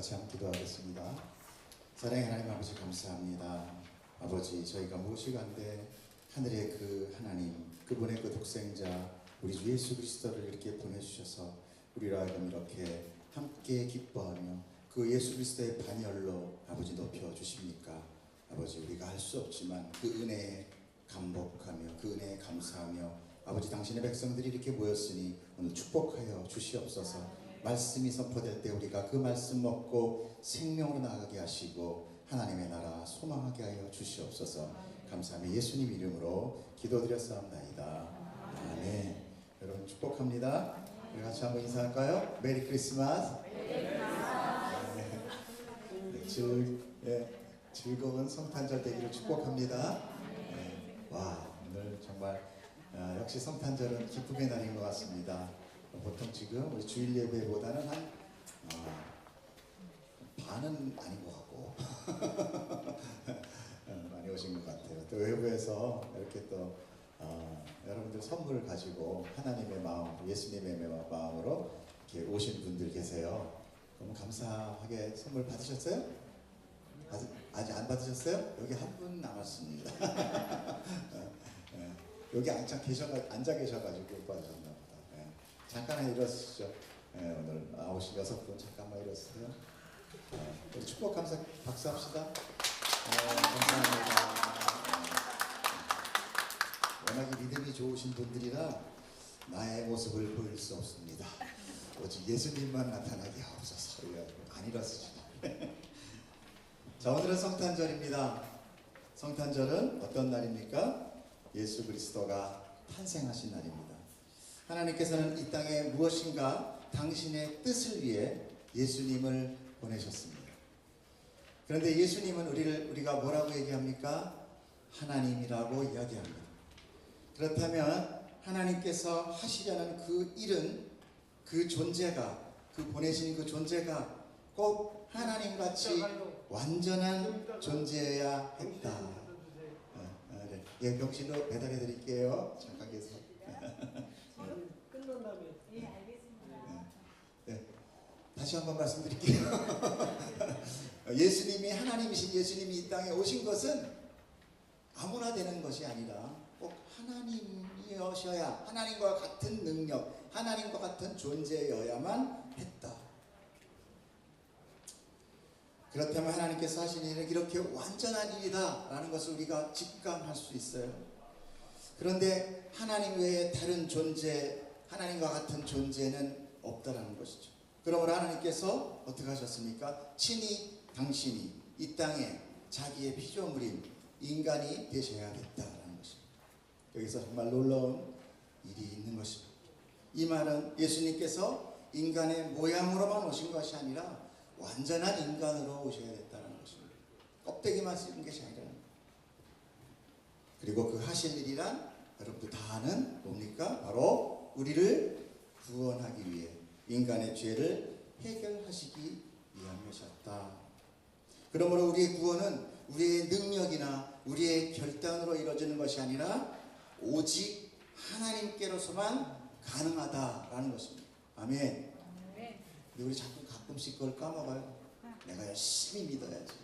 같이 함께 기도하겠습니다. 사랑의 하나님 아버지 감사합니다. 아버지 저희가 무엇이간데 하늘의 그 하나님 그분의 그 독생자 우리 주 예수 그리스도를 이렇게 보내주셔서 우리로 하여금 이렇게 함께 기뻐하며 그 예수 그리스도의 반열로 아버지 높여 주십니까? 아버지 우리가 할 수 없지만 그 은혜에 감복하며 그 은혜에 감사하며 아버지 당신의 백성들이 이렇게 모였으니 오늘 축복하여 주시옵소서. 말씀이 선포될 때 우리가 그 말씀 먹고 생명으로 나가게 하시고 하나님의 나라 소망하게 하여 주시옵소서. 감사하며 예수님 이름으로 기도드렸사옵나이다. 아멘. 여러분 축복합니다. 우리 같이 한번 인사할까요? 메리 크리스마스. 네, 즐, 예, 즐거운 성탄절 되기를 축복합니다. 네, 와 오늘 정말 아, 역시 성탄절은 기쁨의 날인 것 같습니다. 보통 지금 우리 주일 예배보다는 한 어, 반은 아닌 것 같고 어, 많이 오신 것 같아요. 또 외부에서 이렇게 또 어, 여러분들 선물을 가지고 하나님의 마음, 예수님의 마음으로 이렇게 오신 분들 계세요. 너무 감사하게 선물 받으셨어요? 아직, 아직 안 받으셨어요? 여기 한 분 남았습니다. 어, 예, 여기 앉아 계셔 앉아 계셔가지고. 잠깐 일어서시죠. 예, 오늘 나오신 여섯 분 잠깐만 일어서세요. 예, 우리 축복 감사 박수합시다. 예, 감사합니다. 워낙에 믿음이 좋으신 분들이라 나의 모습을 보일 수 없습니다. 오직 예수님만 나타나게 하옵소서. 안 일어서시죠. 자 오늘은 성탄절입니다. 성탄절은 어떤 날입니까? 예수 그리스도가 탄생하신 날입니다. 하나님께서는 이 땅에 무엇인가 당신의 뜻을 위해 예수님을 보내셨습니다. 그런데 예수님은 우리를 우리가 뭐라고 얘기합니까? 하나님이라고 이야기합니다. 그렇다면 하나님께서 하시려는 그 일은 그 존재가 그 보내신 그 존재가 꼭 하나님 같이 완전한 존재여야 했다. 어, 어, 네. 예, 병실로 배달해 드릴게요. 잠깐 계세요. 저는 끝난 다음에 예, 알겠습니다. 네. 다시 한번 말씀드릴게요. 예수님이 하나님이신 예수님이 이 땅에 오신 것은 아무나 되는 것이 아니라 꼭 하나님이셔야 하나님과 같은 능력, 하나님과 같은 존재여야만 했다. 그렇다면 하나님께서 하신 일은 이렇게 완전한 일이다라는 것을 우리가 직감할 수 있어요. 그런데 하나님 외에 다른 존재, 하나님과 같은 존재는 없다라는 것이죠. 그러므로 하나님께서 어떻게 하셨습니까? 친히 당신이 이 땅에 자기의 피조물인 인간이 되셔야겠다라는 것입니다. 여기서 정말 놀라운 일이 있는 것입니다. 이 말은 예수님께서 인간의 모양으로만 오신 것이 아니라 완전한 인간으로 오셔야 됐다는 것입니다. 껍데기만 쓰는 것이 아니라 그리고 그 하실 일이란 여러분들 다 아는 뭡니까? 바로 우리를 구원하기 위해 인간의 죄를 해결하시기 위함이셨다. 그러므로 우리의 구원은 우리의 능력이나 우리의 결단으로 이루어지는 것이 아니라 오직 하나님께로서만 가능하다라는 것입니다. 아멘. 네. 근데 우리 자꾸 가끔씩 그걸 까먹어요. 내가 열심히 믿어야지.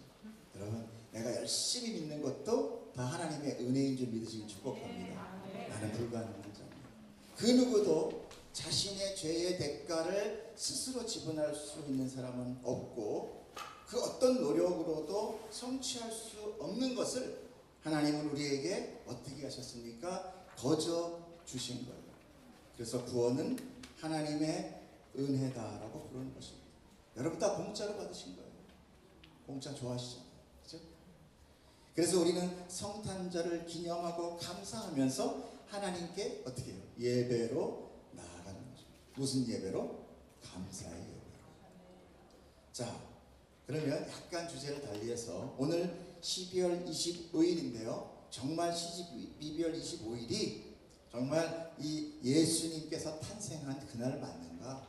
여러분, 내가 열심히 믿는 것도 다 하나님의 은혜인 줄 믿으시기 축복합니다. 나는 불가능한 자입니다. 그 누구도 자신의 죄의 대가를 스스로 지불할 수 있는 사람은 없고 그 어떤 노력으로도 성취할 수 없는 것을 하나님은 우리에게 어떻게 하셨습니까? 거저 주신 거예요. 그래서 구원은 하나님의 은혜다라고 부르는 것입니다. 여러분 다 공짜로 받으신 거예요. 공짜 좋아하시죠? 그죠? 그래서 우리는 성탄절을 기념하고 감사하면서 하나님께 어떻게 해요? 예배로. 무슨 예배로? 감사의 예배로. 자, 그러면 약간 주제를 달리해서 오늘 12월 25일인데요. 정말 12월 25일이 정말 이 예수님께서 탄생한 그날 맞는가?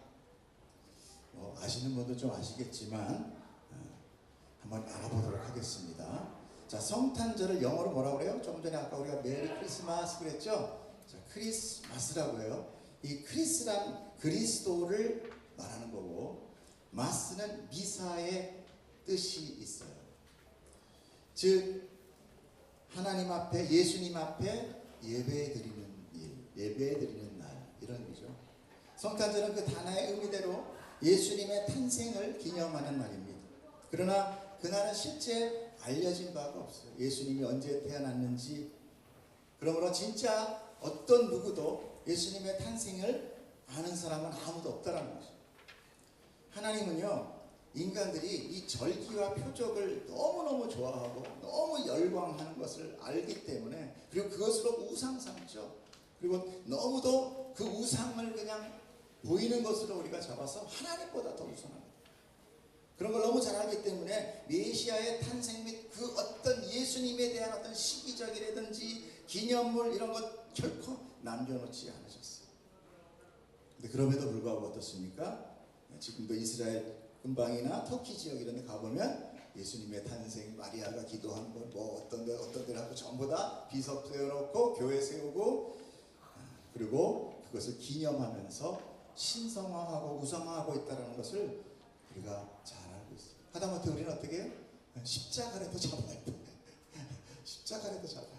뭐 아시는 분도 좀 아시겠지만 어, 한번 알아보도록 하겠습니다. 자, 성탄절을 영어로 뭐라고 그래요? 조금 전에 아까 우리가 메리 크리스마스 그랬죠? 자, 크리스마스라고 해요. 이 크리스란 그리스도를 말하는 거고 마스는 미사의 뜻이 있어요. 즉 하나님 앞에 예수님 앞에 예배 드리는 일, 예배 드리는 날 이런 의미죠. 성탄절은 그 단어의 의미대로 예수님의 탄생을 기념하는 날입니다. 그러나 그날은 실제 알려진 바가 없어요. 예수님이 언제 태어났는지 그러므로 진짜 어떤 누구도 예수님의 탄생을 아는 사람은 아무도 없다라는 거죠. 하나님은요 인간들이 이 절기와 표적을 너무너무 좋아하고 너무 열광하는 것을 알기 때문에 그리고 그것으로 우상 삼죠. 그리고 너무도 그 우상을 그냥 보이는 것으로 우리가 잡아서 하나님보다 더 우선합니다. 그런 걸 너무 잘 알기 때문에 메시아의 탄생 및 그 어떤 예수님에 대한 어떤 시기적이라든지 기념물 이런 것 결코 남겨놓지 않으셨어요. 그럼에도 불구하고 어떻습니까? 지금도 이스라엘 근방이나 터키 지역 이런 데 가보면 예수님의 탄생, 마리아가 기도한 것, 뭐 어떤 데 어떤 데를 하고 전부 다 비석 세워놓고 교회 세우고 아, 그리고 그것을 기념하면서 신성화하고 우상화하고 있다는 것을 우리가 잘 알고 있어요. 하다못해 우리는 어떻게 해요? 십자가라도 잡아야 돼. 십자가라도 잡아야 돼.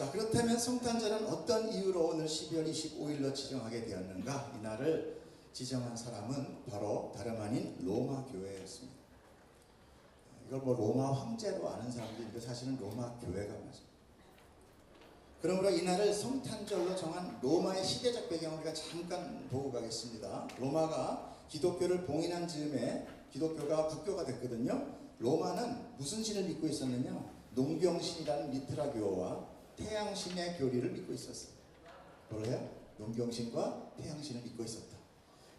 자 그렇다면 성탄절은 어떤 이유로 오늘 12월 25일로 지정하게 되었는가? 이 날을 지정한 사람은 바로 다름 아닌 로마 교회였습니다. 이걸 뭐 로마 황제로 아는 사람들이 있는데 사실은 로마 교회가 맞아요. 그러므로 이 날을 성탄절로 정한 로마의 시대적 배경을 우리가 잠깐 보고 가겠습니다. 로마가 기독교를 봉인한 즈음에 기독교가 국교가 됐거든요. 로마는 무슨 신을 믿고 있었느냐? 농경신이라는 미트라교와 태양신의 교리를 믿고 있었어요. 뭐래요? 농경신과 태양신을 믿고 있었다.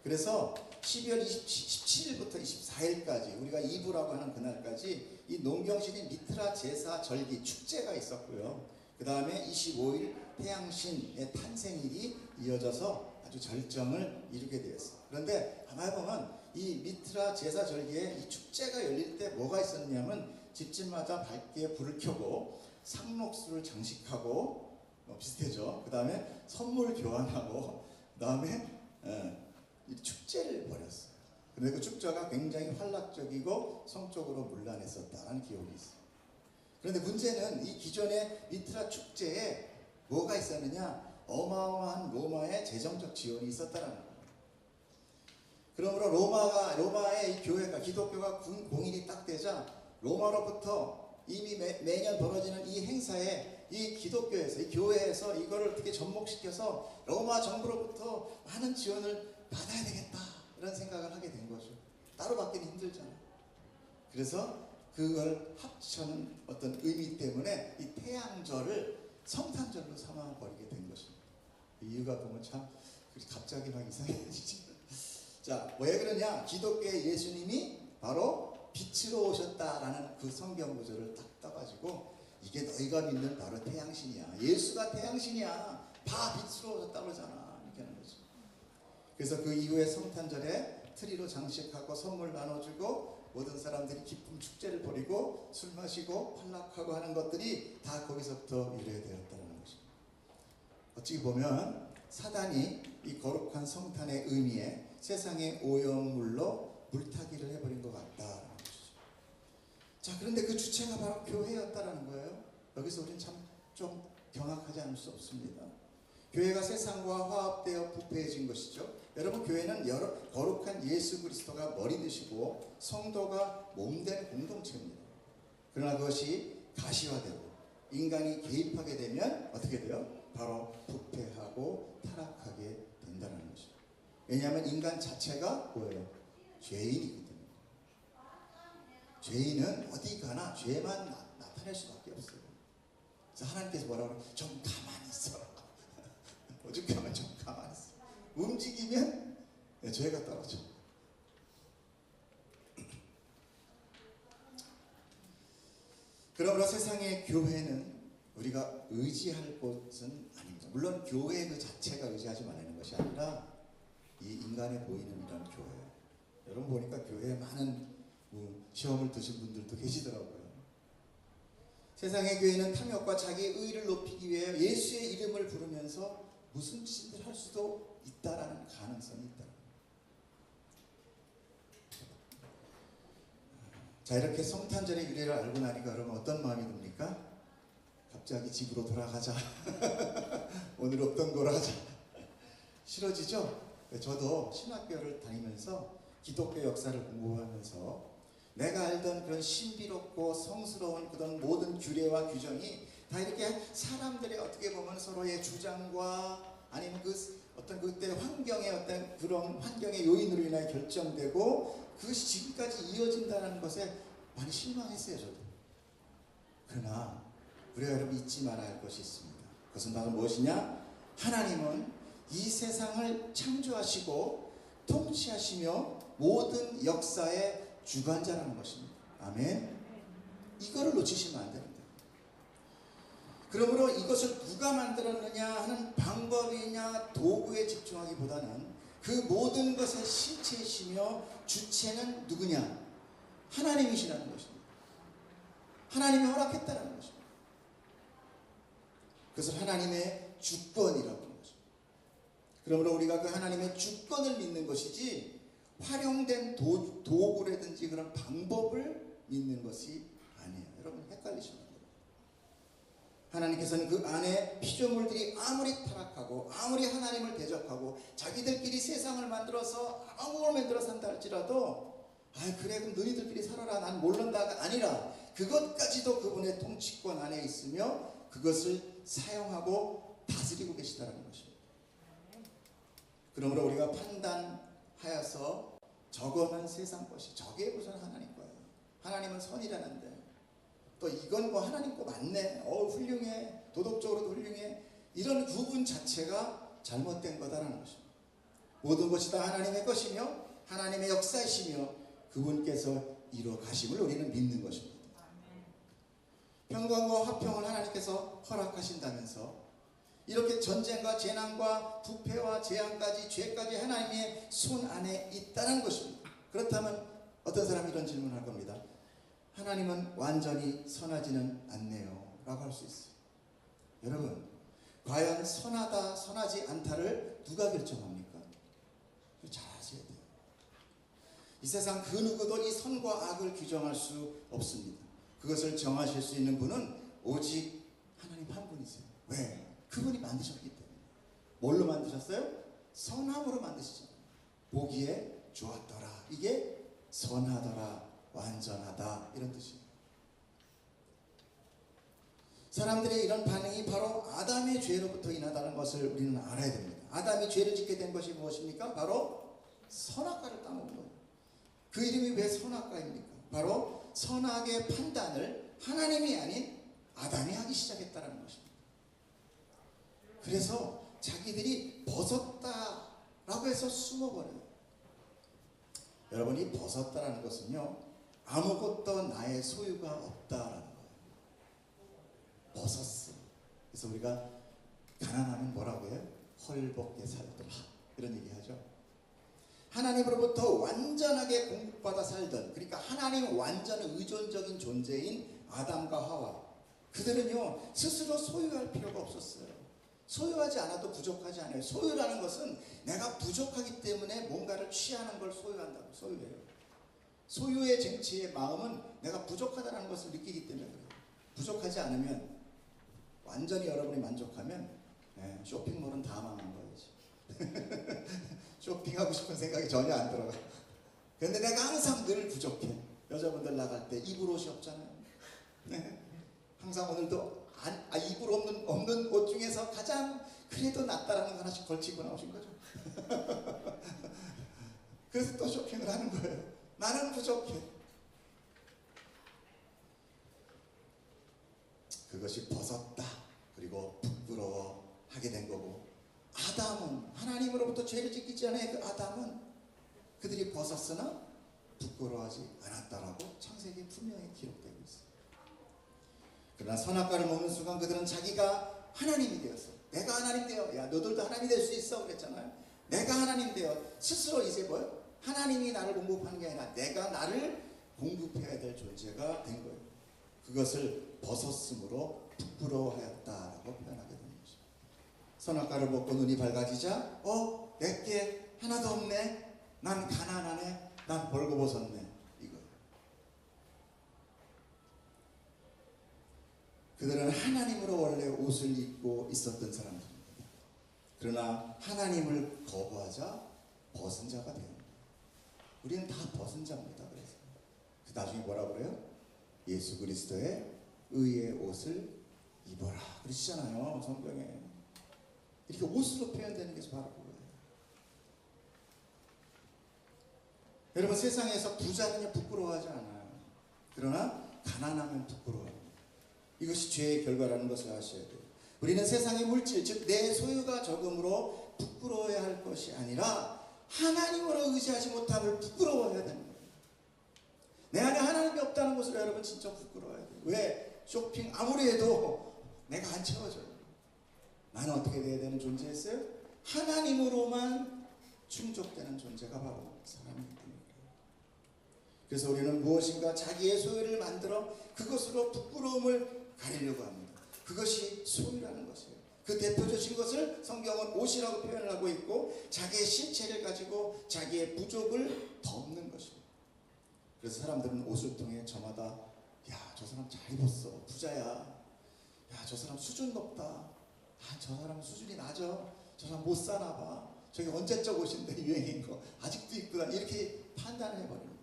그래서 12월 27, 17일부터 24일까지 우리가 이브라고 하는 그날까지 이 농경신인 미트라 제사 절기 축제가 있었고요. 그 다음에 25일 태양신의 탄생일이 이어져서 아주 절정을 이루게 되었어요. 그런데 가만히 보면 이 미트라 제사 절기에 이 축제가 열릴 때 뭐가 있었냐면 집집마다 밝게 불을 켜고 상록수를 장식하고 어, 비슷해죠. 그 다음에 선물 교환하고 그 다음에 이 축제를 벌였어요. 그런데 그 축제가 굉장히 활락적이고 성적으로 문란했었다는 기억이 있어요. 그런데 문제는 이 기존의 미트라 축제에 뭐가 있었느냐? 어마어마한 로마의 재정적 지원이 있었다는 거예요. 그러므로 로마가 로마의 이 교회가 기독교가 군- 공인이 딱 되자 로마로부터 이미 매, 매년 벌어지는 이 행사에 이 기독교에서 이 교회에서 이거를 어떻게 접목시켜서 로마 정부로부터 많은 지원을 받아야 되겠다 이런 생각을 하게 된 거죠. 따로 받기는 힘들잖아. 그래서 그걸 합쳐는 어떤 의미 때문에 이 태양절을 성탄절로 삼아 버리게 된 것입니다. 그 이유가 보면 참 갑자기 막 이상해지죠. 자, 왜 그러냐? 기독교의 예수님이 바로 빛으로 오셨다라는 그 성경 구절을 딱 떠가지고 이게 너희가 믿는 바로 태양신이야. 예수가 태양신이야. 다 빛으로 오셨다 그러잖아. 이렇게 하는 거죠. 그래서 그 이후에 성탄절에 트리로 장식하고 선물 나눠주고 모든 사람들이 기쁨 축제를 벌이고 술 마시고 팔락하고 하는 것들이 다 거기서부터 유래되었다는 것입니다. 어찌 보면 사단이 이 거룩한 성탄의 의미에 세상의 오염물로 물타기를 해버린 것 것이죠. 자, 그런데 그 주체가 바로 교회였다라는 거예요. 여기서 우리는 참 좀 경악하지 않을 수 없습니다. 교회가 세상과 화합되어 부패해진 것이죠. 여러분 교회는 여러 거룩한 예수 그리스도가 머리 되시고 성도가 몸된 공동체입니다. 그러나 그것이 가시화되고 인간이 개입하게 되면 어떻게 돼요? 바로 부패하고 타락하게 된다는 것이죠. 왜냐하면 인간 자체가 뭐예요? 죄인이거든요. 죄인은 어디 가나 죄만 나, 나타낼 수밖에 없어요. 그래서 하나님께서 뭐라고 그래요? 좀 가만히 있어. 오죽하면 좀 가만히 있어. 움직이면 네, 죄가 떨어져. 그러므로 세상의 교회는 우리가 의지할 곳은 아닙니다. 물론 교회 그 자체가 의지하지 말라는 것이 아니라 이 인간에 보이는 이런 교회. 여러분 보니까 교회에 많은 뭐 음, 시험을 드신 분들도 계시더라고요. 세상의 교회는 탐욕과 자기 의를 높이기 위해 예수의 이름을 부르면서 무슨 짓을 할 수도 있다라는 가능성이 있다. 자 이렇게 성탄절의 유래를 알고 나니까 여러분 어떤 마음이 듭니까? 갑자기 집으로 돌아가자. 오늘 없던 걸 하자. 싫어지죠? 저도 신학교를 다니면서 기독교 역사를 공부하면서 내가 알던 그런 신비롭고 성스러운 그런 모든 규례와 규정이 다 이렇게 사람들의 어떻게 보면 서로의 주장과 아니면 그 어떤 그때 환경의 어떤 그런 환경의 요인으로 인하여 결정되고 그것이 지금까지 이어진다는 것에 많이 실망했어요 저도. 그러나 우리가 여러분 잊지 말아야 할 것이 있습니다. 그것은 바로 무엇이냐? 하나님은 이 세상을 창조하시고 통치하시며 모든 역사의 주관자라는 것입니다. 아멘. 이거를 놓치시면 안 됩니다. 그러므로 이것을 누가 만들었느냐 하는 방법이냐 도구에 집중하기보다는 그 모든 것의 실체이시며 주체는 누구냐? 하나님이시라는 것입니다. 하나님이 허락했다는 것입니다. 그것을 하나님의 주권이라고 하는 것입니다. 그러므로 우리가 그 하나님의 주권을 믿는 것이지 활용된 도, 도구라든지 그런 방법을 믿는 것이 아니에요. 여러분 헷갈리시면 안 돼요. 하나님께서는 그 안에 피조물들이 아무리 타락하고 아무리 하나님을 대적하고 자기들끼리 세상을 만들어서 아무걸 만들어 산다 할지라도 아 그래 그럼 너희들끼리 살아라 난 모른다가 아니라 그것까지도 그분의 통치권 안에 있으며 그것을 사용하고 다스리고 계시다는 것입니다. 그러므로 우리가 판단 하여서 저거는 세상 것이 저게 무슨 하나님 거예요. 하나님은 선이라는데 또 이건 뭐 하나님 거 맞네. 어 훌륭해. 도덕적으로도 훌륭해. 이런 구분 자체가 잘못된 거다라는 것입니다. 모든 것이 다 하나님의 것이며 하나님의 역사이시며 그분께서 이루어 가심을 우리는 믿는 것입니다. 평강과 화평을 하나님께서 허락하신다면서 이렇게 전쟁과 재난과 부패와 재앙까지 죄까지 하나님의 손 안에 있다는 것입니다. 그렇다면 어떤 사람이 이런 질문을 할 겁니다. 하나님은 완전히 선하지는 않네요. 라고 할 수 있어요. 여러분, 과연 선하다, 선하지 않다를 누가 결정합니까? 잘 아셔야 돼요. 이 세상 그 누구도 이 선과 악을 규정할 수 없습니다. 그것을 정하실 수 있는 분은 오직 하나님 한 분이세요. 왜? 그분이 만드셨기 때문에. 뭘로 만드셨어요? 선함으로 만드시잖아요. 보기에 좋았더라. 이게 선하더라. 완전하다. 이런 뜻이에요. 사람들의 이런 반응이 바로 아담의 죄로부터 인하다는 것을 우리는 알아야 됩니다. 아담이 죄를 짓게 된 것이 무엇입니까? 바로 선악과를 따먹은 거예요. 그 이름이 왜 선악과입니까? 바로 선악의 판단을 하나님이 아닌 아담이 하기 시작했다는 것입니다. 그래서 자기들이 벗었다라고 해서 숨어버려요. 여러분 이 벗었다라는 것은요, 아무것도 나의 소유가 없다라는 거예요. 벗었어. 그래서 우리가 가난하면 뭐라고 해요? 헐벗게 살더라. 이런 얘기 하죠. 하나님으로부터 완전하게 공급받아 살던, 그러니까 하나님 완전 의존적인 존재인 아담과 하와. 그들은요, 스스로 소유할 필요가 없었어요. 소유하지 않아도 부족하지 않아요. 소유라는 것은 내가 부족하기 때문에 뭔가를 취하는 걸 소유한다고 소유해요. 소유의 쟁취의 마음은 내가 부족하다는 것을 느끼기 때문에 그래요. 부족하지 않으면 완전히 여러분이 만족하면 예, 쇼핑몰은 다 망한 거예요. 쇼핑하고 싶은 생각이 전혀 안 들어가. 그런데 내가 항상 늘 부족해. 여자분들 나갈 때 입을 옷이 없잖아요. 네. 항상 오늘도 안, 아, 입을 없는, 없는 옷 중에서 가장 그래도 낫다라는 거 하나씩 걸치고 나오신 거죠. 그래서 또 쇼핑을 하는 거예요. 나는 부족해. 그것이 벗었다. 그리고 부끄러워 하게 된 거고. 아담은 하나님으로부터 죄를 짓기 전에 그 아담은 그들이 벗었으나 부끄러워하지 않았다라고 창세기에 분명히 기록되고 있어요. 그러나 선악과를 먹는 순간 그들은 자기가 하나님이 되었어. 내가 하나님 되어. 야, 너들도 하나님이 될 수 있어. 그랬잖아요. 내가 하나님 되어. 스스로 이제 뭐요? 하나님이 나를 공급하는 게 아니라 내가 나를 공급해야 될 존재가 된 거예요. 그것을 벗었으므로 부끄러워하였다라고 표현하게 되는 거죠. 선악과를 먹고 눈이 밝아지자, 어, 내게 하나도 없네. 난 가난하네. 난 벌거벗었네. 이거. 그들은 하나님으로 원래 옷을 입고 있었던 사람들입니다. 그러나 하나님을 거부하자 벗은 자가 되었습니다. 우리는 다 벗은 자입니다. 그래서 그 나중에 뭐라 그래요? 예수 그리스도의 의의 옷을 입어라 그러시잖아요 성경에 이렇게 옷으로 표현되는 게 바로 그거예요. 여러분 세상에서 부자는 부끄러워하지 않아요. 그러나 가난하면 부끄러워합니다. 이것이 죄의 결과라는 것을 아셔야 돼요. 우리는 세상의 물질, 즉 내 소유가 적음으로 부끄러워야 할 것이 아니라 하나님으로 의지하지 못함을 부끄러워해야 되는 거예요. 내 안에 하나님이 없다는 것을 여러분 진짜 부끄러워야 돼요. 왜? 쇼핑 아무리 해도 내가 안 채워져요. 나는 어떻게 돼야 되는 존재였어요? 하나님으로만 충족되는 존재가 바로 사람이기 때문에. 그래서 우리는 무엇인가 자기의 소유를 만들어 그것으로 부끄러움을 가리려고 합니다. 그것이 소유라는 것이에요. 그 대표적인 것을 성경은 옷이라고 표현을 하고 있고 자기의 신체를 가지고 자기의 부족을 덮는 것입니다. 그래서 사람들은 옷을 통해 저마다 야 저 사람 잘 입었어. 부자야. 야 저 사람 수준 높다. 아 저 사람 수준이 낮아. 저 사람 못 사나 봐. 저게 언제적 옷인데 유행인 거. 아직도 입구나 이렇게 판단을 해버립니다.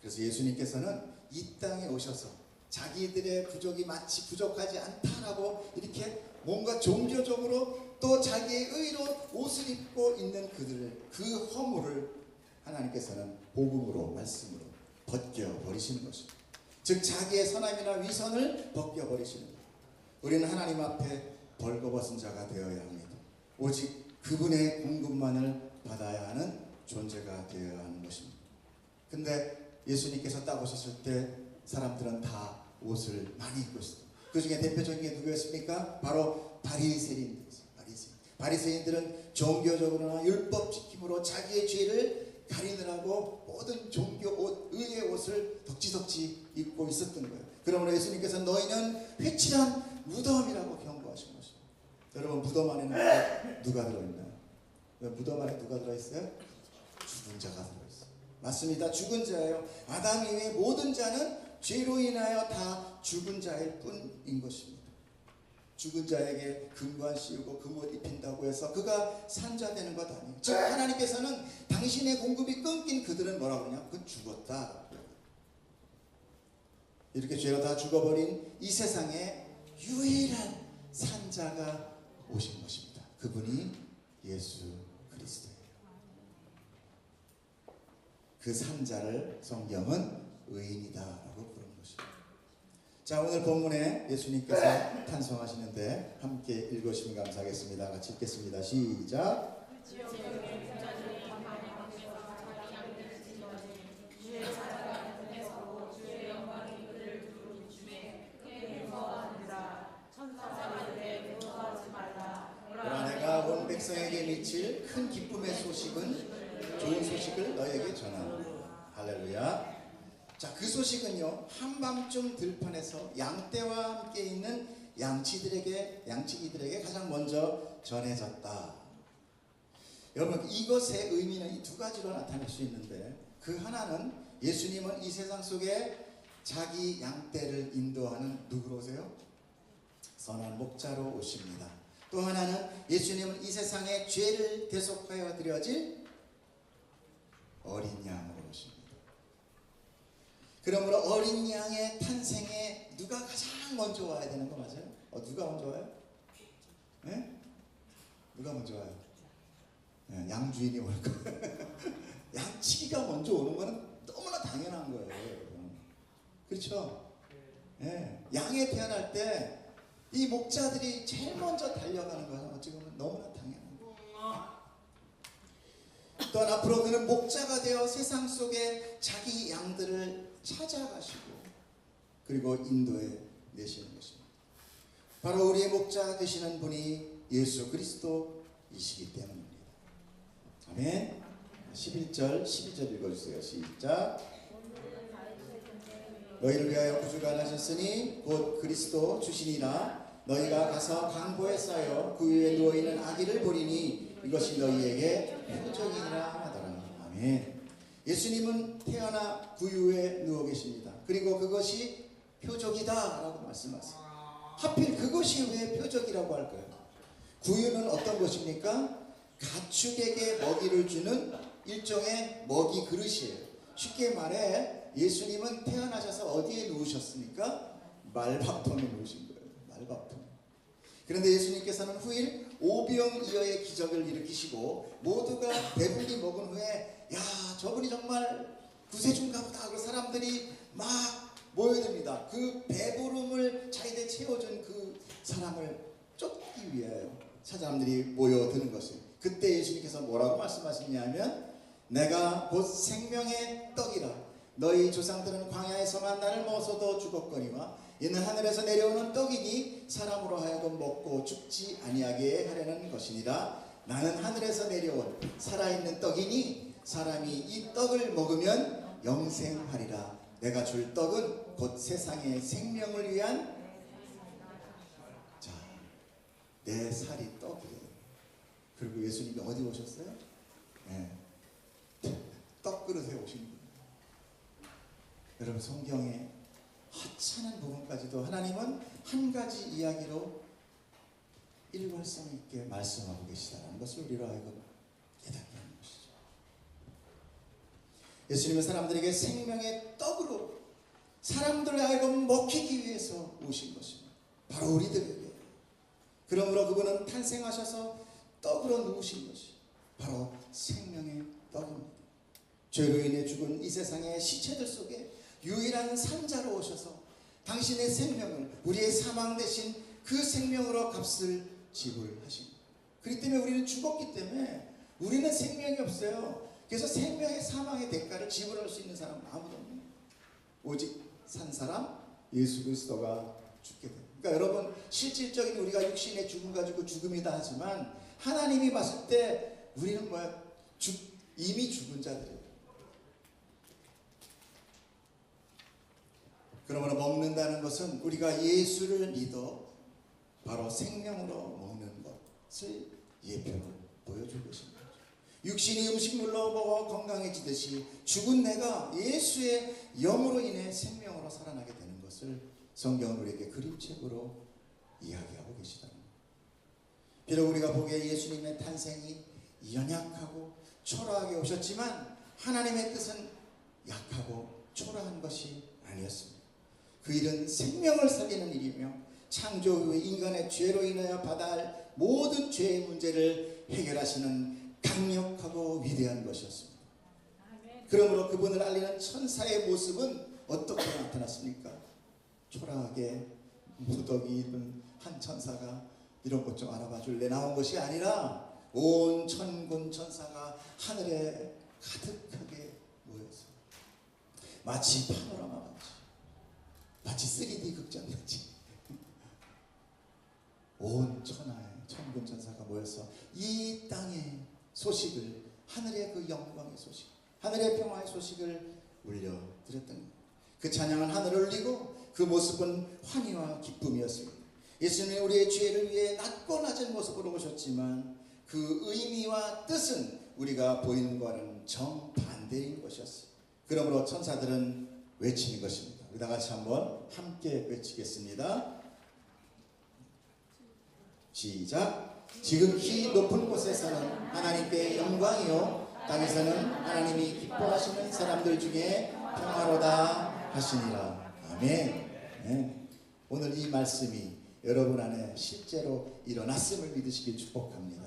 그래서 예수님께서는 이 땅에 오셔서 자기들의 부족이 마치 부족하지 않다라고 이렇게 뭔가 종교적으로 또 자기의 의로 옷을 입고 있는 그들을 그 허물을 하나님께서는 복음으로 말씀으로 벗겨 버리시는 것입니다. 즉 자기의 선함이나 위선을 벗겨 버리시는 것. 우리는 하나님 앞에 벌거벗은 자가 되어야 합니다. 오직 그분의 공급만을 받아야 하는 존재가 되어야 하는 것입니다. 근데 예수님께서 딱 오셨을 때 사람들은 다 옷을 많이 입고 있어요. 그 중에 대표적인 게 누구였습니까? 바로 바리새인들이었어요. 바리새인. 바리새인들은 종교적으로나 율법 지킴으로 자기의 죄를 가리느라고 모든 종교 옷, 의의 옷을 덕지덕지 입고 있었던 거예요. 그러므로 예수님께서 너희는 회칠한 무덤이라고 경고하신 것이에요. 여러분 무덤 안에는 누가 들어있나요? 왜 무덤 안에 누가 들어있어요? 죽은 자가 들어있어요. 맞습니다. 죽은 자예요. 아담 이외의 모든 자는 죄로 인하여 다 죽은 자일 뿐인 것입니다. 죽은 자에게 금관 씌우고 금옷 입힌다고 해서 그가 산자 되는 것 아니에요. 즉 하나님께서는 당신의 공급이 끊긴 그들은 뭐라고 그러냐? 그건 죽었다. 이렇게 죄로 다 죽어버린 이 세상에 유일한 산자가 오신 것입니다. 그분이 예수 그리스도예요. 그 산자를 성경은 의인이다라고. 자 오늘 본문에 예수님께서 탄성하시는데 함께 읽으시면 감사하겠습니다. 같이 읽겠습니다. 시작. 그러나 내가 온 백성에게 미칠 큰 기쁨의 소식은 좋은 소식을 너에게 전하노라. 할렐루야. 자, 그 소식은요. 한밤중 들판에서 양떼와 함께 있는 양치들에게 양치기들에게 가장 먼저 전해졌다. 여러분, 이것의 의미는 이 두 가지로 나타낼 수 있는데 그 하나는 예수님은 이 세상 속에 자기 양떼를 인도하는 누구로 오세요? 선한 목자로 오십니다. 또 하나는 예수님은 이 세상에 죄를 대속하여 드려질 어린 양으로. 그러므로 어린 양의 탄생에 누가 가장 먼저 와야 되는 거 맞아요? 어, 누가 먼저 와요? 네? 누가 먼저 와요? 네, 양 주인이 올 거예요. 양치기가 먼저 오는 거는 너무나 당연한 거예요. 그렇죠? 네, 양에 태어날 때 이 목자들이 제일 먼저 달려가는 거는 어찌 보면 너무나 당연한 거예요. 또한 앞으로 그는 목자가 되어 세상 속에 자기 양들을 찾아가시고 그리고 인도해 내시는 것입니다. 바로 우리의 목자 되시는 분이 예수 그리스도이시기 때문입니다. 아멘. 11절, 12절 읽어주세요. 시작. 너희를 위하여 구주가 나셨으니 곧 그리스도 주시니라 너희가 가서 강보에 쌓여 그 위에 누워 있는 아기를 보리니 이것이 너희에게 표적이니라 하더라. 아멘. 예수님은 태어나 구유에 누워 계십니다. 그리고 그것이 표적이다라고 말씀하세요. 하필 그것이 왜 표적이라고 할까요? 구유는 어떤 것입니까? 가축에게 먹이를 주는 일종의 먹이 그릇이에요. 쉽게 말해 예수님은 태어나셔서 어디에 누우셨습니까? 말밥통에 누우신 거예요. 말밥통. 그런데 예수님께서는 후일 오병이어의 기적을 일으키시고 모두가 배불리 먹은 후에 야 저분이 정말 구세주인가 보다 하고 사람들이 막 모여듭니다. 그 배부름을 자기들 채워준 그 사람을 쫓기 위하여 사람들이 모여드는 것이에요. 그때 예수님께서 뭐라고 말씀하시냐면 내가 곧 생명의 떡이라 너희 조상들은 광야에서만 나를 먹어서도 죽었거니와 이는 하늘에서 내려오는 떡이니 사람으로 하여금 먹고 죽지 아니하게 하려는 것이니라 나는 하늘에서 내려온 살아있는 떡이니 사람이 이 떡을 먹으면 영생하리라 내가 줄 떡은 곧 세상의 생명을 위한 자, 내 살이 떡이에요. 그리고 예수님이 어디 오셨어요? 네. 떡 그릇에 오신 거예요. 여러분 성경에 하찮은 부분까지도 하나님은 한 가지 이야기로 일관성 있게 말씀하고 계시다는 것을 우리로 하여금 깨닫게 하는 것이죠. 예수님은 사람들에게 생명의 떡으로 사람들을 하여금 먹히기 위해서 오신 것입니다. 바로 우리들에게. 그러므로 그분은 탄생하셔서 떡으로 누우신 것이 바로 생명의 떡입니다. 죄로 인해 죽은 이 세상의 시체들 속에 유일한 산자로 오셔서 당신의 생명을 우리의 사망 대신 그 생명으로 값을 지불하신 거예요. 그렇기 때문에 우리는 죽었기 때문에 우리는 생명이 없어요. 그래서 생명의 사망의 대가를 지불할 수 있는 사람은 아무도 없는. 오직 산 사람 예수 그리스도가 죽게 됩니다. 그러니까 여러분 실질적인 우리가 육신의 죽음 가지고 죽음이다 하지만 하나님이 봤을 때 우리는 뭐야? 죽, 이미 죽은 자들이에요. 그러므로 먹는다는 것은 우리가 예수를 믿어 바로 생명으로 먹는 것을 예표로 보여준 것입니다. 육신이 음식물로 먹어 건강해지듯이 죽은 내가 예수의 영으로 인해 생명으로 살아나게 되는 것을 성경은 우리에게 그림책으로 이야기하고 거예요. 비록 우리가 보기에 예수님의 탄생이 연약하고 초라하게 오셨지만 하나님의 뜻은 약하고 초라한 것이 아니었습니다. 그 일은 생명을 살리는 일이며 창조 후에 인간의 죄로 인하여 받아야 할 모든 죄의 문제를 해결하시는 강력하고 위대한 것이었습니다. 그러므로 그분을 알리는 천사의 모습은 어떻게 나타났습니까? 초라하게 무더기 입은 한 천사가 이런 것 좀 알아봐 줄래 나온 것이 아니라 온 천군 천사가 하늘에 가득하게 모여서 마치 파노라마 같이 마치 3D 극장 같이 온 천하의 천군 천사가 모여서 이 땅의 소식을 하늘의 그 영광의 소식 하늘의 평화의 소식을 울려드렸던. 그 찬양은 하늘을 울리고 그 모습은 환희와 기쁨이었습니다. 예수님은 우리의 죄를 위해 낮고 낮은 모습으로 오셨지만 그 의미와 뜻은 우리가 보이는 것과는 정반대인 것이었어요. 그러므로 천사들은 외치는 것입니다. 우리 다 같이 한번 함께 외치겠습니다. 시작. 지극히 높은 곳에서는 하나님께 영광이요 땅에서는 하나님이 기뻐하시는 사람들 중에 평화로다 하시니라. 아멘. 네. 오늘 이 말씀이 여러분 안에 실제로 일어났음을 믿으시길 축복합니다.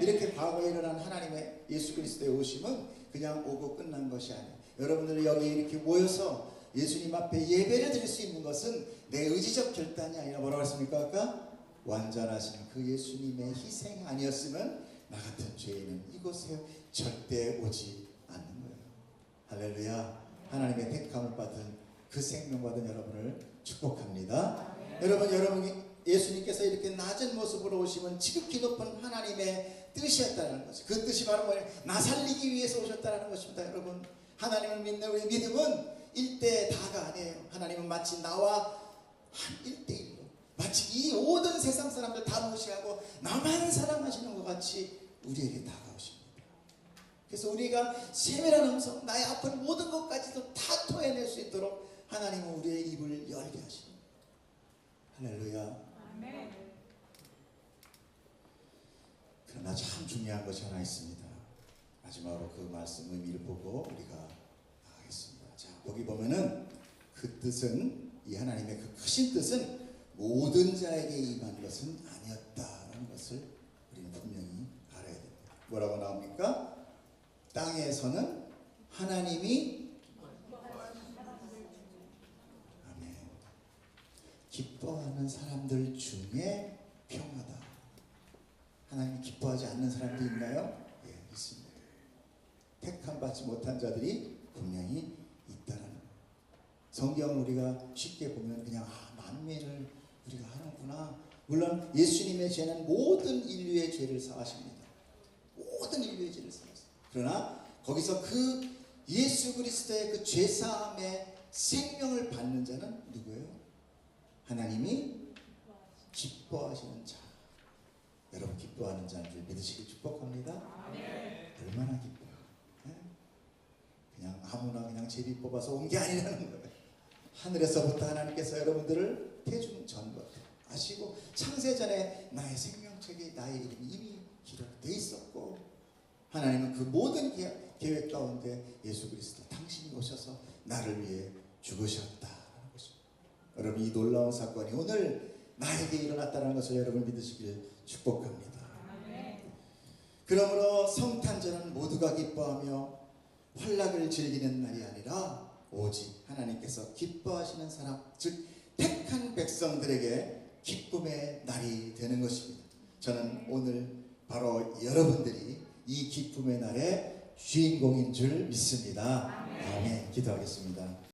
이렇게 과거에 일어난 하나님의 예수 그리스도의 오심은 그냥 오고 끝난 것이 아니에요. 여러분들 여기 이렇게 모여서 예수님 앞에 예배를 드릴 수 있는 것은 내 의지적 결단이 아니라 뭐라고 했습니까 아까? 완전하신 그 예수님의 희생 아니었으면 나 같은 죄인은 이곳에 절대 오지 않는 거예요. 할렐루야. 하나님의 택함을 받은 그 생명 받은 여러분을 축복합니다. 여러분 여러분이 예수님께서 이렇게 낮은 모습으로 오시면 지극히 높은 하나님의 뜻이었다는 거죠. 그 뜻이 바로 뭐예요? 나 살리기 위해서 오셨다는 것입니다, 여러분. 하나님을 믿는 우리 믿음은 일대 다가 아니에요. 하나님은 마치 나와 한 일대일로 마치 이 모든 세상 사람들 다 무시하고 나만 사랑하시는 것 같이 우리에게 다가오십니다. 그래서 우리가 세밀한 음성, 나의 아픈 모든 것까지도 다 토해낼 수 있도록 하나님은 우리의 입을 열게 하십니다. 할렐루야. 아멘. 그러나 참 중요한 것이 하나 있습니다. 마지막으로 그 말씀 의미를 보고 우리가 거기 보면은 그 뜻은 이 하나님의 그 크신 뜻은 모든 자에게 임한 것은 아니었다라는 것을 우리는 분명히 알아야 됩니다. 뭐라고 나옵니까? 땅에서는 하나님이 아멘. 기뻐하는 사람들 중에 평하다. 하나님이 기뻐하지 않는 사람도 있나요? 예, 있습니다. 택함 받지 못한 자들이 분명히. 성경 우리가 쉽게 보면 그냥 아, 만민을 우리가 하는구나. 물론 예수님의 죄는 모든 인류의 죄를 사하십니다. 모든 인류의 죄를 사하십니다. 그러나 거기서 그 예수 그리스도의 그 죄사함의 생명을 받는 자는 누구예요? 하나님이 기뻐하시는 자. 여러분 기뻐하는 자인 줄 믿으시길 축복합니다. 얼마나 기뻐요. 예? 그냥 아무나 그냥 제비 뽑아서 온 게 아니라는 거예요. 하늘에서부터 하나님께서 여러분들을 태중 전부터 아시고 창세전에 나의 생명책에 나의 이름이 이미 기록되어 있었고 하나님은 그 모든 계획, 가운데 예수 그리스도 당신이 오셔서 나를 위해 것입니다. 여러분 이 놀라운 사건이 오늘 나에게 일어났다는 것을 여러분 믿으시길 축복합니다. 그러므로 성탄절은 모두가 기뻐하며 환락을 즐기는 날이 아니라 오직 하나님께서 기뻐하시는 사람 즉 택한 백성들에게 기쁨의 날이 되는 것입니다. 저는 오늘 바로 여러분들이 이 기쁨의 날의 주인공인 줄 믿습니다. 아멘. 기도하겠습니다.